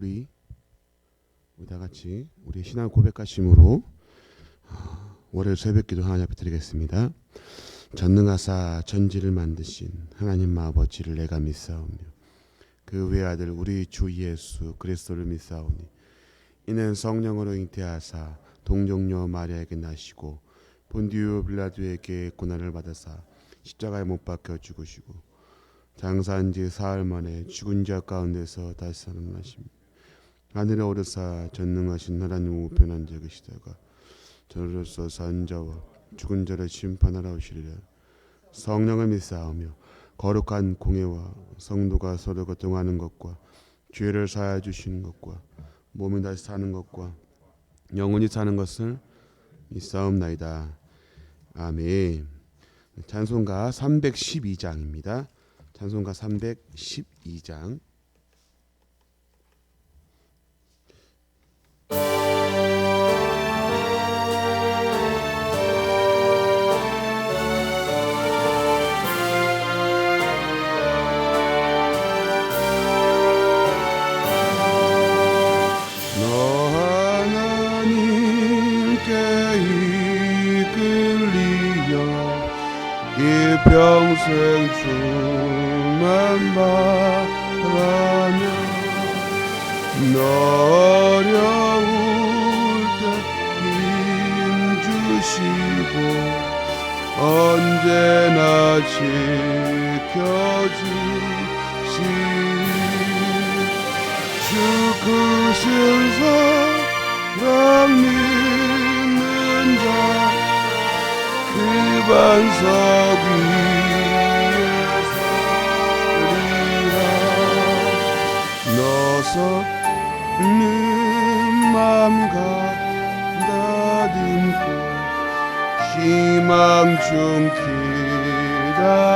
우리 우리 다 같이 우리 신앙 고백하심으로 아, 월요일 새벽기도 하나님 앞에 드리겠습니다. 전능하사 전지를 만드신 하나님 아버지를 내가 믿사오며 그 외아들 우리 주 예수 그리스도를 믿사오니 이는 성령으로 잉태하사 동정녀 마리아에게 나시고 본디오 빌라도에게 고난을 받아사 십자가에 못 박혀 죽으시고 장사한 지 사흘 만에 죽은 자 가운데서 다시 살아나심 하늘에 오르사 전능하신 하나님 우편한 자 계시다가 저로서 산 자와 죽은 자를 심판하러 오시리라. 성령을 믿사오며 거룩한 공예와 성도가 서로 교통하는 것과 죄를 사하여 주시는 것과 몸이 다시 사는 것과 영원히 사는 것을 믿사옵나이다. 아멘. 찬송가 312장입니다. 찬송가 312장 평생 주만 바라며 너 어려울 때힘 주시고 언제나 지켜주시니 주 크신 사랑 믿는 자그 반석 위에 서리라 너서 는 맘 가다듬고 희망 중 기다리면서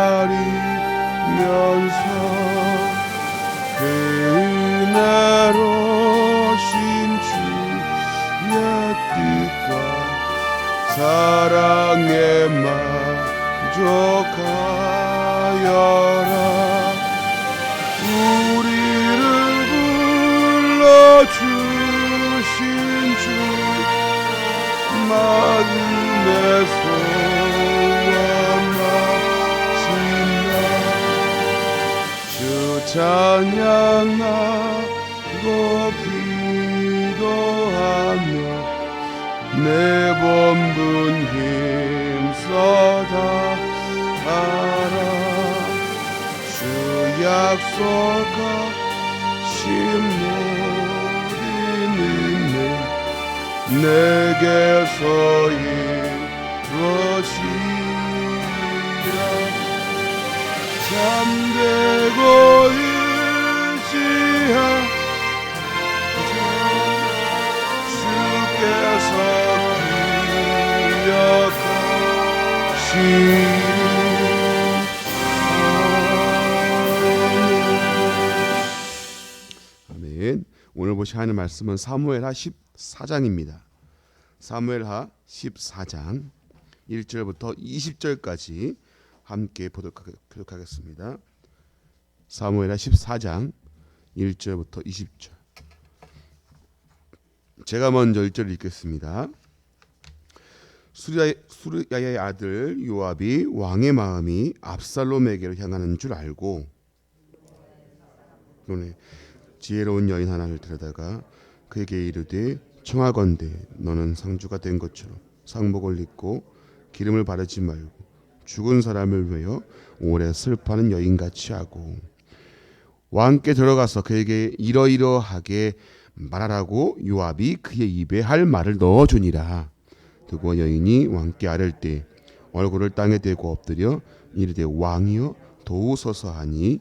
그은 사랑에 만족하여라. 우리를 불러주신 주 마음의 소원 마친다 주 찬양하 모든 은혜 내게서 이루어지라. 잠들고 의지하 주께서 기억하시 오늘 보시 하는 말씀은 사무엘하 14장입니다. 사무엘하 14장 1절부터 20절까지 함께 보도록 하겠습니다. 사무엘하 14장 1절부터 20절. 제가 먼저 1절 읽겠습니다. 수리야, 수리야의 아들 요압이 왕의 마음이 압살롬에게로 향하는 줄 알고 눈에 지혜로운 여인 하나를 데려다가 그에게 이르되 청하건대 너는 상주가 된 것처럼 상복을 입고 기름을 바르지 말고 죽은 사람을 위하여 오래 슬퍼하는 여인같이 하고 왕께 들어가서 그에게 이러이러하게 말하라고 요압이 그의 입에 할 말을 넣어주니라. 두고 여인이 왕께 아랠 때 얼굴을 땅에 대고 엎드려 이르되 왕이여 도우소서 하니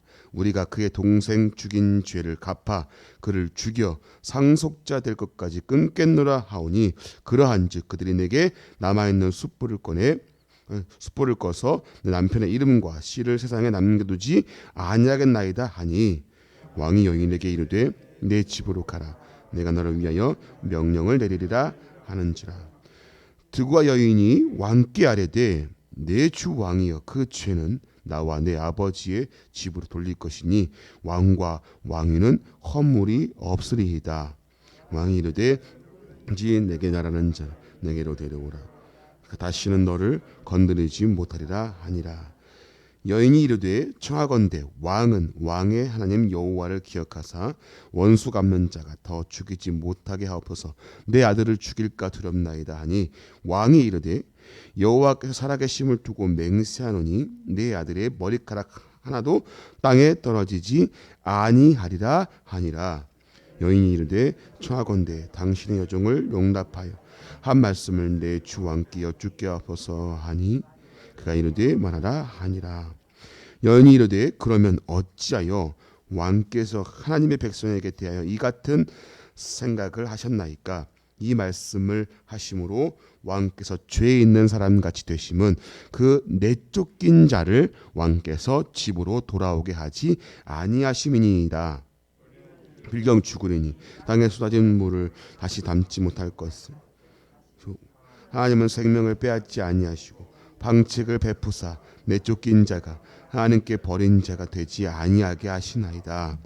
우리가 그의 동생 죽인 죄를 갚아 그를 죽여 상속자 될 것까지 끊겠노라 하오니 그러한즉 그들이 내게 남아 있는 숯불을 꺼내 어, 숯불을 꺼서 내 남편의 이름과 씨를 세상에 남겨두지 아니하겠나이다 하니 왕이 여인에게 이르되 내 집으로 가라. 내가 너를 위하여 명령을 내리리라 하는지라. 드과 여인이 왕께 아뢰되 내 주 왕이여 그 죄는 나와 내 아버지의 집으로 돌릴 것이니 왕과 왕위는 허물이 없으리이다. 왕이 이르되 지 내게 나라는 자 내게로 데려오라. 그 다시는 너를 건드리지 못하리라 하니라 여인이 이르되 청하건대 왕은 왕의 하나님 여호와를 기억하사 원수 갚는 자가 더 죽이지 못하게 하옵소서. 내 아들을 죽일까 두렵나이다 하니 왕이 이르되 여호와께서 살아계심을 두고 맹세하노니 내 아들의 머리카락 하나도 땅에 떨어지지 아니하리라 하니라. 여인이 이르되 청하건대 당신의 여종을 용납하여 한 말씀을 내 주 왕께 여쭙게 하옵소서 하니 그가 이르되 말하라 하니라. 여인이 이르되 그러면 어찌하여 왕께서 하나님의 백성에게 대하여 이 같은 생각을 하셨나이까? 이 말씀을 하심으로 왕께서 죄 있는 사람 같이 되심은 그 내쫓긴 자를 왕께서 집으로 돌아오게 하지 아니하심이니이다. 빌경 죽으리니 땅에 쏟아진 물을 다시 담지 못할 것을. 하나님은 생명을 빼앗지 아니하시고 방책을 베푸사 내쫓긴 자가 하나님께 버린 자가 되지 아니하게 하시나이다.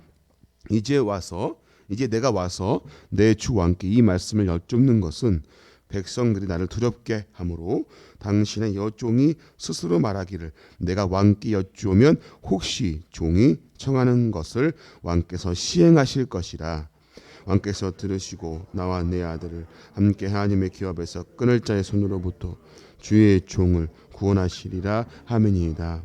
이제 와서 이제 내가 와서 내 주 왕께 이 말씀을 여쭙는 것은 백성들이 나를 두렵게 하므로 당신의 여종이 스스로 말하기를 내가 왕께 여쭈면 혹시 종이 청하는 것을 왕께서 시행하실 것이라 왕께서 들으시고 나와 내 아들을 함께 하나님의 기업에서 끊을 자의 손으로부터 주의 종을 구원하시리라 하매니이다.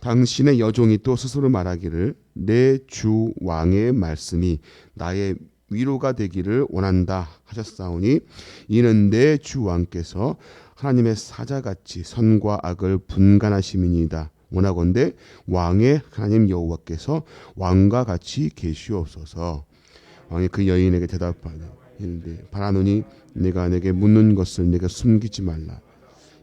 당신의 여종이 또 스스로 말하기를 내 주 왕의 말씀이 나의 위로가 되기를 원한다 하셨사오니 이는 내 주 왕께서 하나님의 사자같이 선과 악을 분간하심이니이다. 원하건대 왕의 하나님 여호와께서 왕과 같이 계시옵소서. 왕이 그 여인에게 대답하되 바라노니 내가 내게 묻는 것을 내가 숨기지 말라.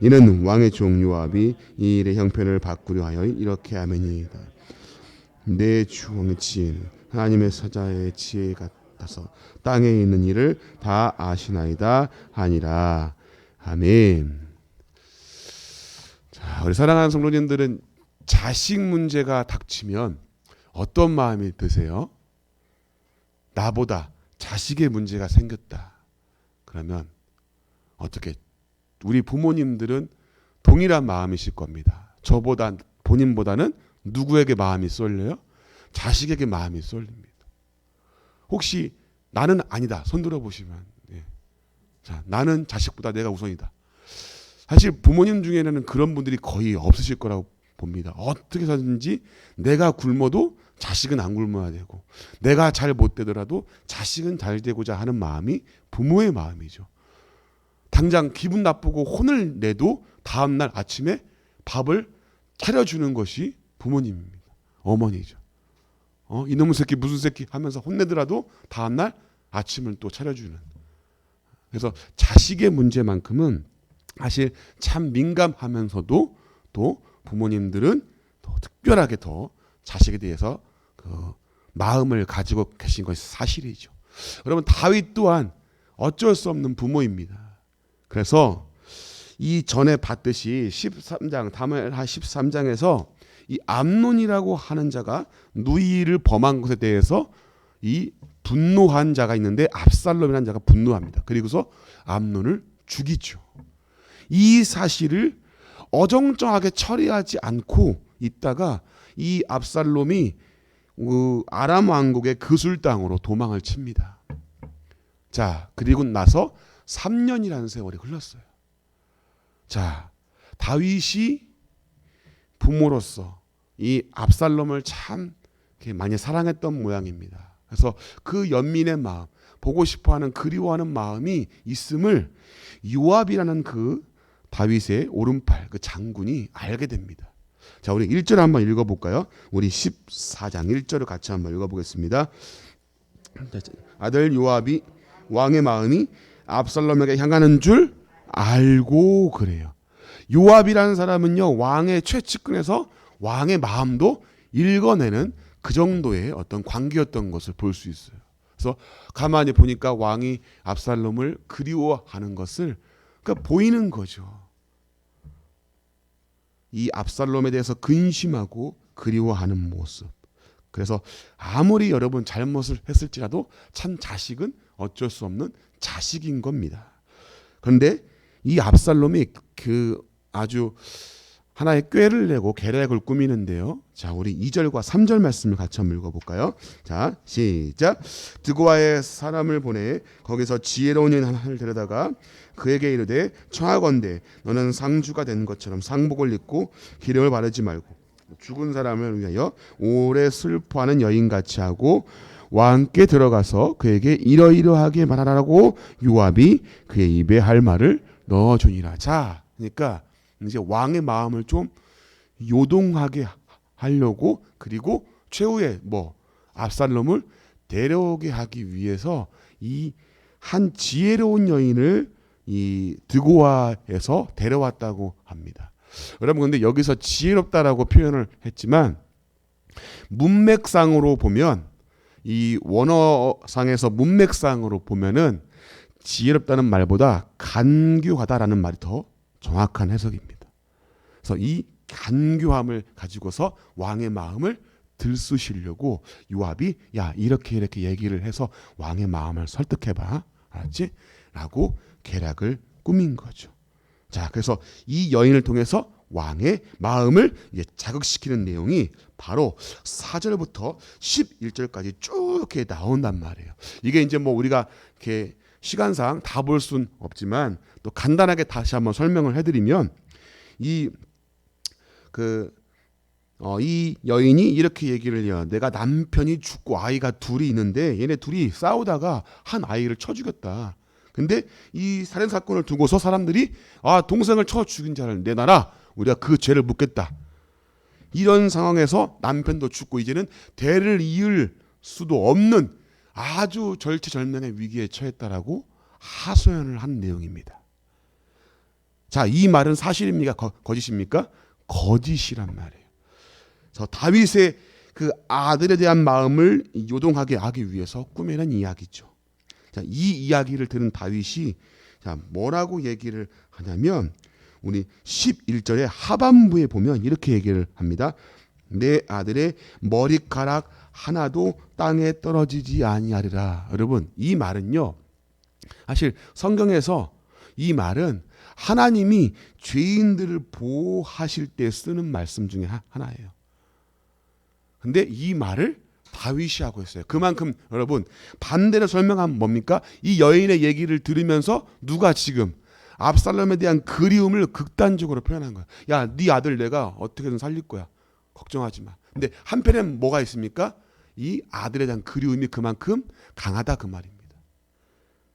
이는 왕의 종 요압이 이 일의 형편을 바꾸려 하여 이렇게 하매니이다. 내 주 왕의 지혜는 하나님의 사자의 지혜 같아서 땅에 있는 일을 다 아시나이다 하니라. 아멘. 자, 우리 사랑하는 성도님들은 자식 문제가 닥치면 어떤 마음이 드세요? 나보다 자식의 문제가 생겼다. 그러면 어떻게 우리 부모님들은 동일한 마음이실 겁니다. 저보다 본인보다는 누구에게 마음이 쏠려요? 자식에게 마음이 쏠립니다. 혹시 나는 아니다. 손 들어 보시면 예. 자, 나는 자식보다 내가 우선이다. 사실 부모님 중에는 그런 분들이 거의 없으실 거라고 봅니다. 어떻게 해서든지 내가 굶어도 자식은 안 굶어야 되고 내가 잘 못 되더라도 자식은 잘 되고자 하는 마음이 부모의 마음이죠. 당장 기분 나쁘고 혼을 내도 다음 날 아침에 밥을 차려주는 것이 부모님입니다. 어머니죠. 어, 이놈의 새끼 무슨 새끼 하면서 혼내더라도 다음 날 아침을 또 차려주는. 그래서 자식의 문제만큼은 사실 참 민감하면서도 또 부모님들은 더 특별하게 더 자식에 대해서 그 마음을 가지고 계신 것이 사실이죠. 여러분 다윗 또한 어쩔 수 없는 부모입니다. 그래서 이 전에 봤듯이 13장 다말하 13장에서 이 암논이라고 하는 자가 누이를 범한 것에 대해서 이 분노한 자가 있는데 압살롬이라는 자가 분노합니다. 그리고서 암논을 죽이죠. 이 사실을 어정쩡하게 처리하지 않고 있다가 이 압살롬이 그 아람 왕국의 그술 땅으로 도망을 칩니다. 자, 그리고 나서 3년이라는 세월이 흘렀어요. 자, 다윗이 부모로서 이 압살롬을 참 많이 사랑했던 모양입니다. 그래서 그 연민의 마음, 보고 싶어하는 그리워하는 마음이 있음을 요압이라는 그 다윗의 오른팔 그 장군이 알게 됩니다. 자, 우리 1절 한번 읽어 볼까요? 우리 14장 1절을 같이 한번 읽어 보겠습니다. 아들 요압이 왕의 마음이 압살롬에게 향하는 줄 알고 그래요. 요압이라는 사람은요 왕의 최측근에서 왕의 마음도 읽어내는 그 정도의 어떤 관계였던 것을 볼 수 있어요. 그래서 가만히 보니까 왕이 압살롬을 그리워하는 것을 그러니까 보이는 거죠. 이 압살롬에 대해서 근심하고 그리워하는 모습. 그래서 아무리 여러분 잘못을 했을지라도 참 자식은 어쩔 수 없는 자식인 겁니다. 그런데 이 압살롬이 그 아주 하나의 꾀를 내고 계략을 꾸미는데요. 자, 우리 2절과 3절 말씀을 같이 한번 읽어볼까요? 자, 시작. 드고아의 사람을 보내 거기서 지혜로운 인 하나를 데려다가 그에게 이르되 청하건대 너는 상주가 된 것처럼 상복을 입고 기름을 바르지 말고 죽은 사람을 위하여 오래 슬퍼하는 여인같이 하고 왕께 들어가서 그에게 이러이러하게 말하라고 요압이 그의 입에 할 말을 넣어주니라. 자, 그러니까 이제 왕의 마음을 좀 요동하게 하려고 그리고 최후에 뭐 압살롬을 데려오게 하기 위해서 이 한 지혜로운 여인을 이 드고아에서 데려왔다고 합니다. 여러분 근데 여기서 지혜롭다라고 표현을 했지만 문맥상으로 보면 이 원어상에서 문맥상으로 보면은 지혜롭다는 말보다 간교하다라는 말이 더 정확한 해석입니다. 그래서 이 간교함을 가지고서 왕의 마음을 들쑤시려고 요압이 야 이렇게 이렇게 얘기를 해서 왕의 마음을 설득해봐 알았지? 라고 계략을 꾸민 거죠. 자 그래서 이 여인을 통해서 왕의 마음을 자극시키는 내용이 바로 4절부터 11절까지 쭉 이렇게 나온단 말이에요. 이게 이제 뭐 우리가 이렇게 시간상 다볼 수는 없지만 또 간단하게 다시 한번 설명을 해드리면 이 그 어, 이 여인이 이렇게 얘기를 해요. 내가 남편이 죽고 아이가 둘이 있는데 얘네 둘이 싸우다가 한 아이를 쳐 죽였다. 근데 이 살인 사건을 두고서 사람들이 아 동생을 쳐 죽인 자를 내놔라. 우리가 그 죄를 묻겠다. 이런 상황에서 남편도 죽고 이제는 대를 이을 수도 없는 아주 절체절명의 위기에 처했다라고 하소연을 한 내용입니다. 자, 이 말은 사실입니까? 거, 거짓입니까? 거짓이란 말이에요. 저 다윗의 그 아들에 대한 마음을 요동하게 하기 위해서 꾸며낸 이야기죠. 자, 이 이야기를 들은 다윗이 자, 뭐라고 얘기를 하냐면 우리 11절의 하반부에 보면 이렇게 얘기를 합니다. 내 아들의 머리카락 하나도 땅에 떨어지지 아니하리라. 여러분, 이 말은요. 사실 성경에서 이 말은 하나님이 죄인들을 보호하실 때 쓰는 말씀 중에 하나예요. 근데 이 말을 다윗이 하고 있어요. 그만큼 여러분 반대로 설명하면 뭡니까? 이 여인의 얘기를 들으면서 누가 지금 압살롬에 대한 그리움을 극단적으로 표현한 거야. 야, 네 아들 내가 어떻게든 살릴 거야. 걱정하지 마. 근데 한편엔 뭐가 있습니까? 이 아들에 대한 그리움이 그만큼 강하다 그 말입니다.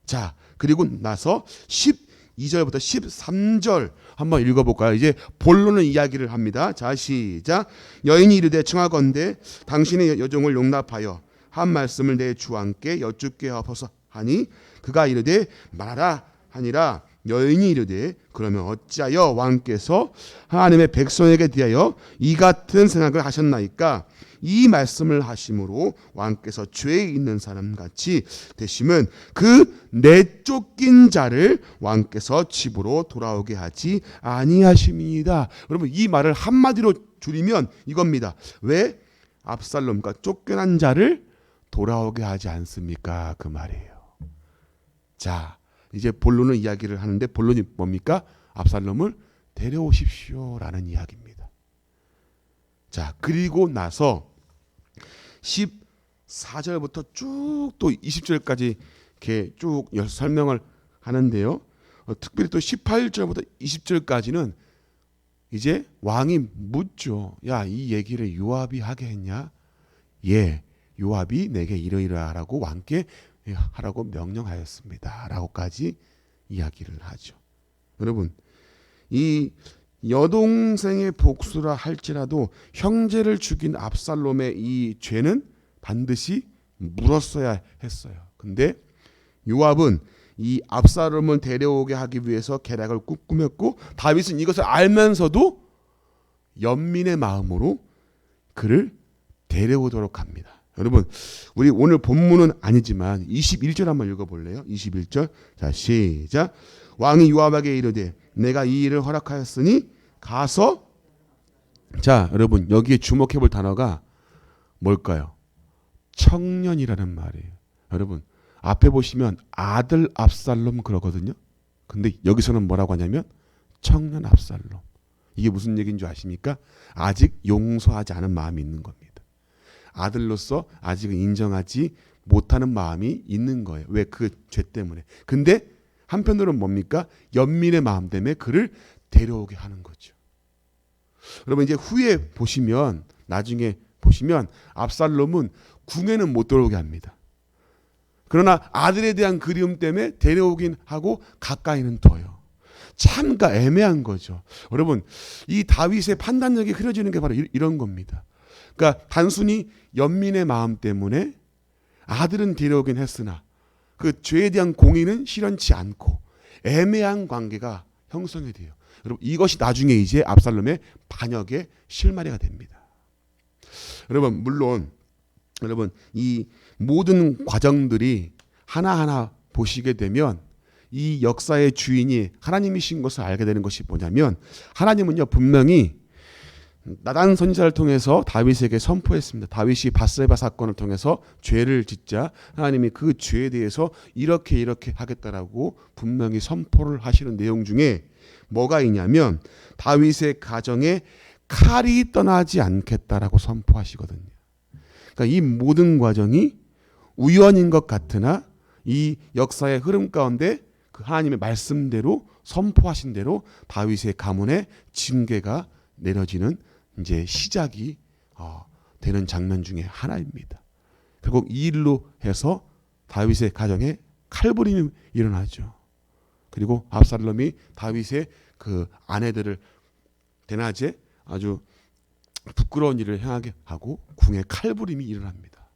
자, 그리고 나서 12절부터 13절 한번 읽어볼까요? 이제 본론은 이야기를 합니다. 자, 시작. 여인이 이르되 청하건대 당신의 여종을 용납하여 한 말씀을 내 주왕께 여쭙게 하옵소서 하니 그가 이르되 말하라 하니라 여인이 이르되 그러면 어찌하여 왕께서 하나님의 백성에게 대하여 이 같은 생각을 하셨나이까 이 말씀을 하심으로 왕께서 죄에 있는 사람 같이 되심은 그 내쫓긴 자를 왕께서 집으로 돌아오게 하지 아니하심이다. 여러분 이 말을 한마디로 줄이면 이겁니다. 왜 압살롬과 쫓겨난 자를 돌아오게 하지 않습니까? 그 말이에요. 자, 이제 본론은 이야기를 하는데 본론이 뭡니까? 압살롬을 데려오십시오라는 이야기입니다. 자, 그리고 나서 14절부터 쭉 또 20절까지 이렇게 쭉 열- 설명을 하는데요. 어, 특별히 또 18절부터 20절까지는 이제 왕이 묻죠. 야, 이 얘기를 요압이 하게 했냐? 예, 요압이 내게 이러이러하라고 왕께 하라고 명령하였습니다. 라고까지 이야기를 하죠. 여러분, 이 여동생의 복수라 할지라도 형제를 죽인 압살롬의 이 죄는 반드시 물었어야 했어요. 근데 요압은 이 압살롬을 데려오게 하기 위해서 계략을 꾸- 꾸몄고 다윗은 이것을 알면서도 연민의 마음으로 그를 데려오도록 합니다. 여러분, 우리 오늘 본문은 아니지만 21절 한번 읽어볼래요? 21절. 자, 시작. 왕이 요압에게 이르되 내가 이 일을 허락하였으니 가서 자, 여러분 여기에 주목해 볼 단어가 뭘까요? 청년이라는 말이에요. 여러분 앞에 보시면 아들 압살롬 그러거든요. 근데 여기서는 뭐라고 하냐면 청년 압살롬. 이게 무슨 얘기인 줄 아십니까? 아직 용서하지 않은 마음이 있는 겁니다. 아들로서 아직은 인정하지 못하는 마음이 있는 거예요. 왜 그 죄 때문에. 근데 한편으로는 뭡니까? 연민의 마음 때문에 그를 데려오게 하는 거죠. 여러분 이제 후에 보시면 나중에 보시면 압살롬은 궁에는 못 들어오게 합니다. 그러나 아들에 대한 그리움 때문에 데려오긴 하고 가까이는 둬요. 참 그러니까 애매한 거죠. 여러분 이 다윗의 판단력이 흐려지는 게 바로 이- 이런 겁니다. 그러니까 단순히 연민의 마음 때문에 아들은 데려오긴 했으나 그 죄에 대한 공의는 실현치 않고 애매한 관계가 형성이 돼요. 여러분 이것이 나중에 이제 압살롬의 반역의 실마리가 됩니다. 여러분 물론 여러분 이 모든 과정들이 하나하나 보시게 되면 이 역사의 주인이 하나님이신 것을 알게 되는 것이 뭐냐면 하나님은요 분명히 나단 선지자를 통해서 다윗에게 선포했습니다. 다윗이 바스레바 사건을 통해서 죄를 짓자 하나님이 그 죄에 대해서 이렇게 이렇게 하겠다라고 분명히 선포를 하시는 내용 중에 뭐가 있냐면 다윗의 가정에 칼이 떠나지 않겠다라고 선포하시거든요. 그러니까 이 모든 과정이 우연인 것 같으나 이 역사의 흐름 가운데 그 하나님의 말씀대로 선포하신 대로 다윗의 가문에 징계가 내려지는 이제 시작이 어, 되는 장면 중에 하나입니다. 결국 이 일로 해서 다윗의 가정에 칼부림이 일어나죠. 그리고 압살롬이 다윗의 그 아내들을 대낮에 아주 부끄러운 일을 행하게 하고 궁에 칼부림이 일어납니다.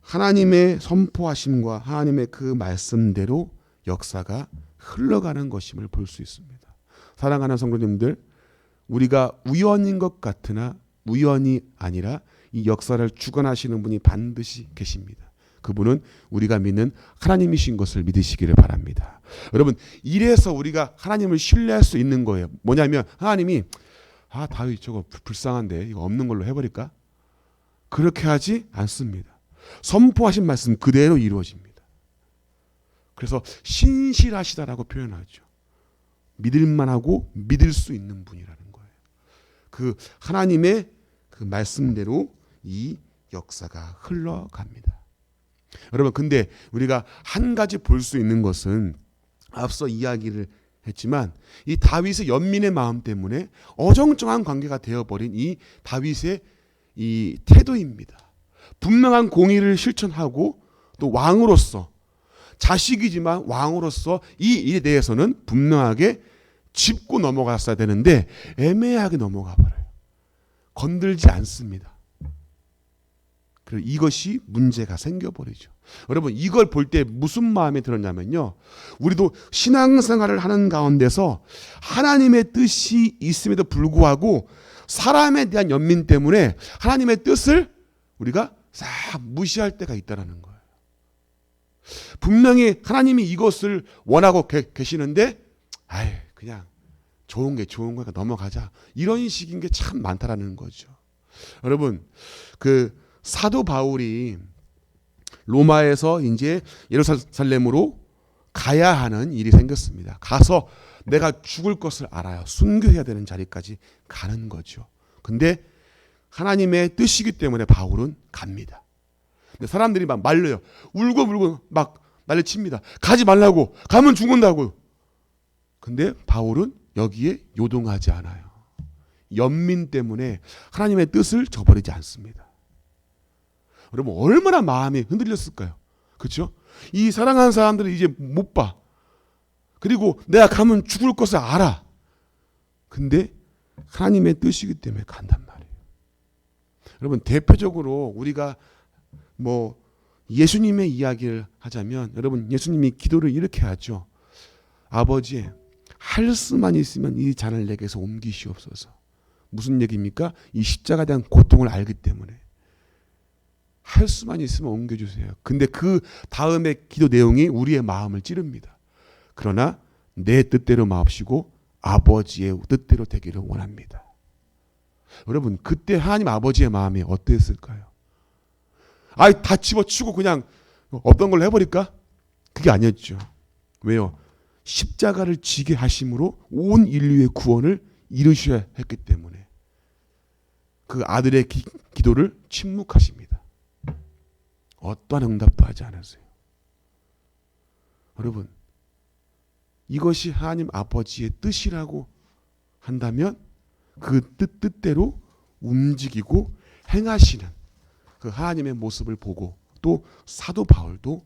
하나님의 선포하심과 하나님의 그 말씀대로 역사가 흘러가는 것임을 볼 수 있습니다. 사랑하는 성도님들, 우리가 우연인 것 같으나 우연이 아니라 이 역사를 주관하시는 분이 반드시 계십니다. 그분은 우리가 믿는 하나님이신 것을 믿으시기를 바랍니다. 여러분, 이래서 우리가 하나님을 신뢰할 수 있는 거예요. 뭐냐면 하나님이 아 다윗 저거 불- 불쌍한데 이거 없는 걸로 해 버릴까? 그렇게 하지 않습니다. 선포하신 말씀 그대로 이루어집니다. 그래서 신실하시다라고 표현하죠. 믿을 만하고 믿을 수 있는 분이라는. 그 하나님의 그 말씀대로 이 역사가 흘러갑니다. 여러분 근데 우리가 한 가지 볼 수 있는 것은 앞서 이야기를 했지만 이 다윗의 연민의 마음 때문에 어정쩡한 관계가 되어버린 이 다윗의 이 태도입니다. 분명한 공의를 실천하고 또 왕으로서 자식이지만 왕으로서 이 일에 대해서는 분명하게 짚고 넘어갔어야 되는데 애매하게 넘어가 버려요. 건들지 않습니다. 그리고 이것이 문제가 생겨버리죠. 여러분 이걸 볼 때 무슨 마음이 들었냐면요. 우리도 신앙생활을 하는 가운데서 하나님의 뜻이 있음에도 불구하고 사람에 대한 연민 때문에 하나님의 뜻을 우리가 싹 무시할 때가 있다라는 거예요. 분명히 하나님이 이것을 원하고 계, 계시는데 아이 그냥 좋은 게 좋은 거니까 넘어가자 이런 식인 게 참 많다라는 거죠. 여러분 그 사도 바울이 로마에서 이제 예루살렘으로 가야 하는 일이 생겼습니다. 가서 내가 죽을 것을 알아요. 순교해야 되는 자리까지 가는 거죠. 근데 하나님의 뜻이기 때문에 바울은 갑니다. 근데 사람들이 막 말려요. 울고 물고 막 난리칩니다. 가지 말라고. 가면 죽는다고. 근데 바울은 여기에 요동하지 않아요. 연민 때문에 하나님의 뜻을 저버리지 않습니다. 여러분 얼마나 마음이 흔들렸을까요? 그렇죠? 이 사랑하는 사람들을 이제 못 봐. 그리고 내가 가면 죽을 것을 알아. 근데 하나님의 뜻이기 때문에 간단 말이에요. 여러분 대표적으로 우리가 뭐 예수님의 이야기를 하자면 여러분 예수님이 기도를 이렇게 하죠. 아버지 할 수만 있으면 이 잔을 내게서 옮기시옵소서. 무슨 얘기입니까? 이 십자가에 대한 고통을 알기 때문에 할 수만 있으면 옮겨주세요. 근데 그 다음에 기도 내용이 우리의 마음을 찌릅니다. 그러나 내 뜻대로 마옵시고 아버지의 뜻대로 되기를 원합니다. 여러분 그때 하나님 아버지의 마음이 어땠을까요? 아이 다 집어치고 그냥 없던 걸로 해버릴까? 그게 아니었죠. 왜요? 십자가를 지게 하심으로 온 인류의 구원을 이루셔야 했기 때문에 그 아들의 기, 기도를 침묵하십니다. 어떠한 응답도 하지 않았어요. 여러분 이것이 하나님 아버지의 뜻이라고 한다면 그 뜻 뜻대로 움직이고 행하시는 그 하나님의 모습을 보고 또 사도 바울도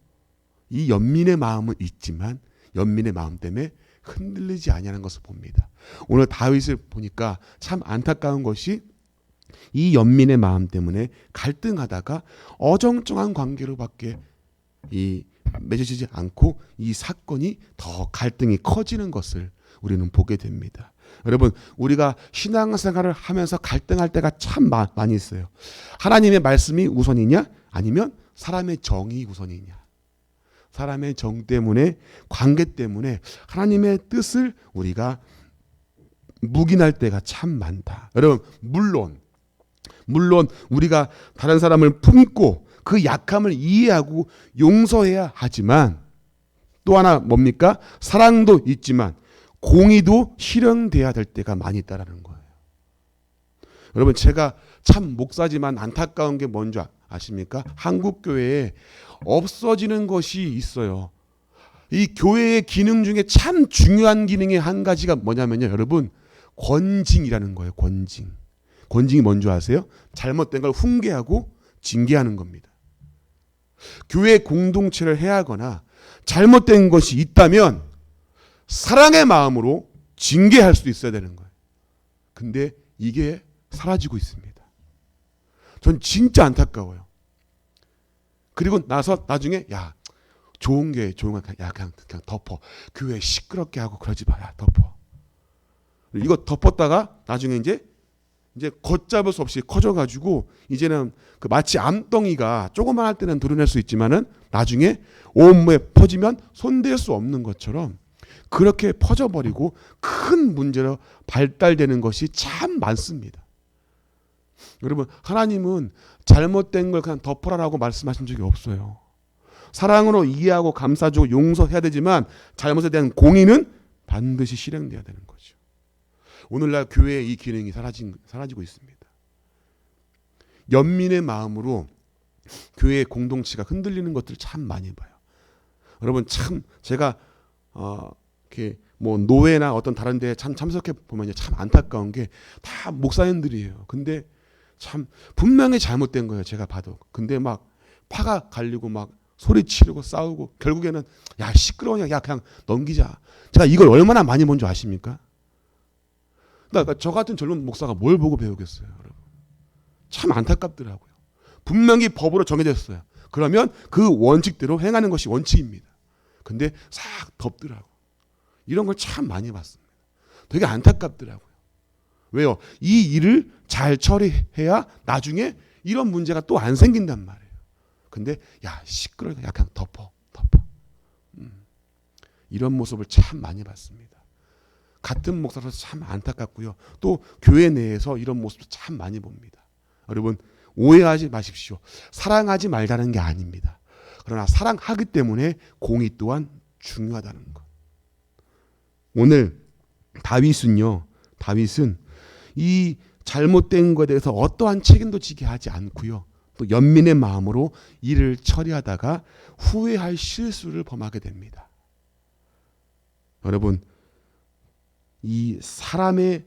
이 연민의 마음은 있지만 연민의 마음 때문에 흔들리지 아니하는 것을 봅니다. 오늘 다윗을 보니까 참 안타까운 것이 이 연민의 마음 때문에 갈등하다가 어정쩡한 관계로밖에 이 맺어지지 않고 이 사건이 더 갈등이 커지는 것을 우리는 보게 됩니다. 여러분, 우리가 신앙생활을 하면서 갈등할 때가 참 많이 있어요. 하나님의 말씀이 우선이냐? 아니면 사람의 정이 우선이냐? 사람의 정 때문에, 관계 때문에 하나님의 뜻을 우리가 묵인할 때가 참 많다. 여러분, 물론, 물론 우리가 다른 사람을 품고 그 약함을 이해하고 용서해야 하지만 또 하나 뭡니까? 사랑도 있지만 공의도 실현돼야 될 때가 많이 있다라는 거예요. 여러분 제가 참 목사지만 안타까운 게 뭔지 아십니까? 한국 교회에 없어지는 것이 있어요. 이 교회의 기능 중에 참 중요한 기능의 한 가지가 뭐냐면요, 여러분 권징이라는 거예요. 권징. 권징이 뭔지 아세요? 잘못된 걸 훈계하고 징계하는 겁니다. 교회 공동체를 해야 하거나 잘못된 것이 있다면 사랑의 마음으로 징계할 수도 있어야 되는 거예요. 근데 이게 사라지고 있습니다. 전 진짜 안타까워요. 그리고 나서 나중에 야 좋은 게 좋은 거야 그냥 그냥 덮어 교회 시끄럽게 하고 그러지 마야 덮어 이거 덮었다가 나중에 이제 이제 걷잡을 수 없이 커져가지고 이제는 그 마치 암덩이가 조그만 할 때는 드러낼 수 있지만은 나중에 온몸에 퍼지면 손댈 수 없는 것처럼 그렇게 퍼져버리고 큰 문제로 발달되는 것이 참 많습니다. 여러분 하나님은 잘못된 걸 그냥 덮어라라고 말씀하신 적이 없어요. 사랑으로 이해하고 감싸주고 용서해야 되지만 잘못에 대한 공의는 반드시 실행돼야 되는 거죠. 오늘날 교회의 이 기능이 사라진, 사라지고 있습니다. 연민의 마음으로 교회의 공동체가 흔들리는 것들을 참 많이 봐요. 여러분 참 제가 어, 이렇게 뭐 노회나 어떤 다른 데에 참 참석해 보면 참 안타까운 게 다 목사님들이에요. 근데 참 분명히 잘못된 거예요. 제가 봐도. 근데 막 파가 갈리고 막 소리 치르고 싸우고 결국에는 야 시끄러우냐 야 그냥 넘기자. 제가 이걸 얼마나 많이 본 줄 아십니까? 그러니까 저 같은 젊은 목사가 뭘 보고 배우겠어요, 여러분. 참 안타깝더라고요. 분명히 법으로 정해졌어요. 그러면 그 원칙대로 행하는 것이 원칙입니다. 근데 싹 덮더라고. 이런 걸 참 많이 봤습니다. 되게 안타깝더라고요. 왜요? 이 일을 잘 처리해야 나중에 이런 문제가 또 안 생긴단 말이에요. 근데 야 시끄러워, 야 그냥 덮어, 덮어. 음. 이런 모습을 참 많이 봤습니다. 같은 목사로서 참 안타깝고요. 또 교회 내에서 이런 모습도 참 많이 봅니다. 여러분 오해하지 마십시오. 사랑하지 말자는 게 아닙니다. 그러나 사랑하기 때문에 공의 또한 중요하다는 것. 오늘 다윗은요. 다윗은 이 잘못된 것에 대해서 어떠한 책임도 지게 하지 않고요. 또 연민의 마음으로 일을 처리하다가 후회할 실수를 범하게 됩니다. 여러분, 이 사람의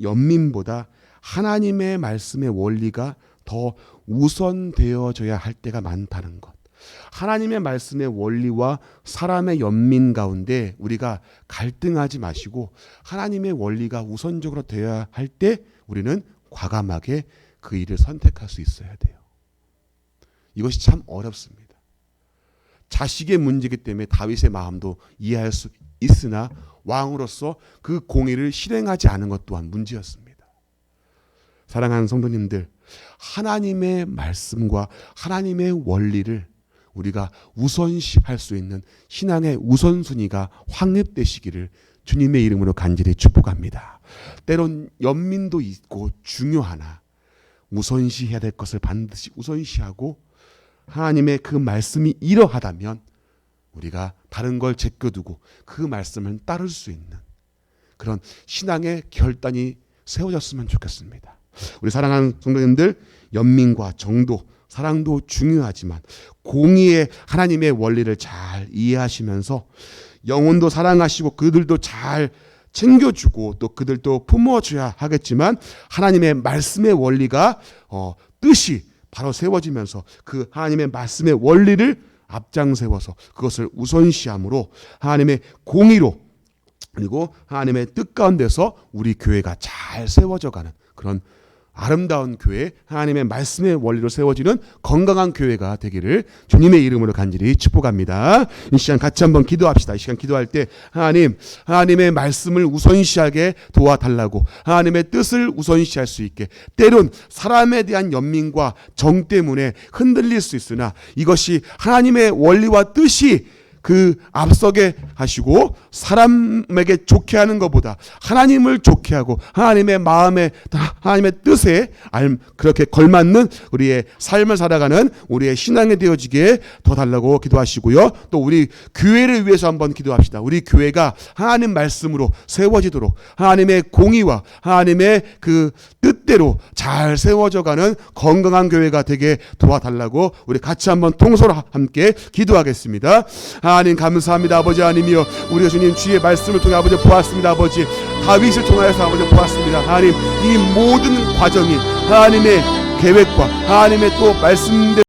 연민보다 하나님의 말씀의 원리가 더 우선되어져야 할 때가 많다는 것. 하나님의 말씀의 원리와 사람의 연민 가운데 우리가 갈등하지 마시고 하나님의 원리가 우선적으로 되어야 할 때 우리는 과감하게 그 일을 선택할 수 있어야 돼요. 이것이 참 어렵습니다. 자식의 문제이기 때문에 다윗의 마음도 이해할 수 있으나 왕으로서 그 공의를 실행하지 않은 것 또한 문제였습니다. 사랑하는 성도님들, 하나님의 말씀과 하나님의 원리를 우리가 우선시할 수 있는 신앙의 우선순위가 확립되시기를 주님의 이름으로 간절히 축복합니다. 때론 연민도 있고 중요하나 우선시해야 될 것을 반드시 우선시하고 하나님의 그 말씀이 이러하다면 우리가 다른 걸 제껴두고 그 말씀을 따를 수 있는 그런 신앙의 결단이 세워졌으면 좋겠습니다. 우리 사랑하는 성도님들 연민과 정도 사랑도 중요하지만 공의의 하나님의 원리를 잘 이해하시면서 영혼도 사랑하시고 그들도 잘 챙겨주고 또 그들도 품어줘야 하겠지만 하나님의 말씀의 원리가 어, 뜻이 바로 세워지면서 그 하나님의 말씀의 원리를 앞장 세워서 그것을 우선시함으로 하나님의 공의로 그리고 하나님의 뜻 가운데서 우리 교회가 잘 세워져 가는 그런 아름다운 교회, 하나님의 말씀의 원리로 세워지는 건강한 교회가 되기를 주님의 이름으로 간절히 축복합니다. 이 시간 같이 한번 기도합시다. 이 시간 기도할 때 하나님, 하나님의 말씀을 우선시하게 도와달라고 하나님의 뜻을 우선시할 수 있게 때론 사람에 대한 연민과 정 때문에 흔들릴 수 있으나 이것이 하나님의 원리와 뜻이 그 앞서게 하시고 사람에게 좋게 하는 것보다 하나님을 좋게 하고 하나님의 마음에 하나님의 뜻에 그렇게 걸맞는 우리의 삶을 살아가는 우리의 신앙이 되어지게 더 달라고 기도하시고요. 또 우리 교회를 위해서 한번 기도합시다. 우리 교회가 하나님 말씀으로 세워지도록 하나님의 공의와 하나님의 그 뜻대로 잘 세워져 가는 건강한 교회가 되게 도와달라고 우리 같이 한번 통서로 함께 기도하겠습니다. 하나님 감사합니다 아버지 하나님이여. 우리 주님 주의 말씀을 통해 아버지 보았습니다 아버지. 다윗을 통하여서 아버지 보았습니다. 하나님 이 모든 과정이 하나님의 계획과 하나님의 또 말씀대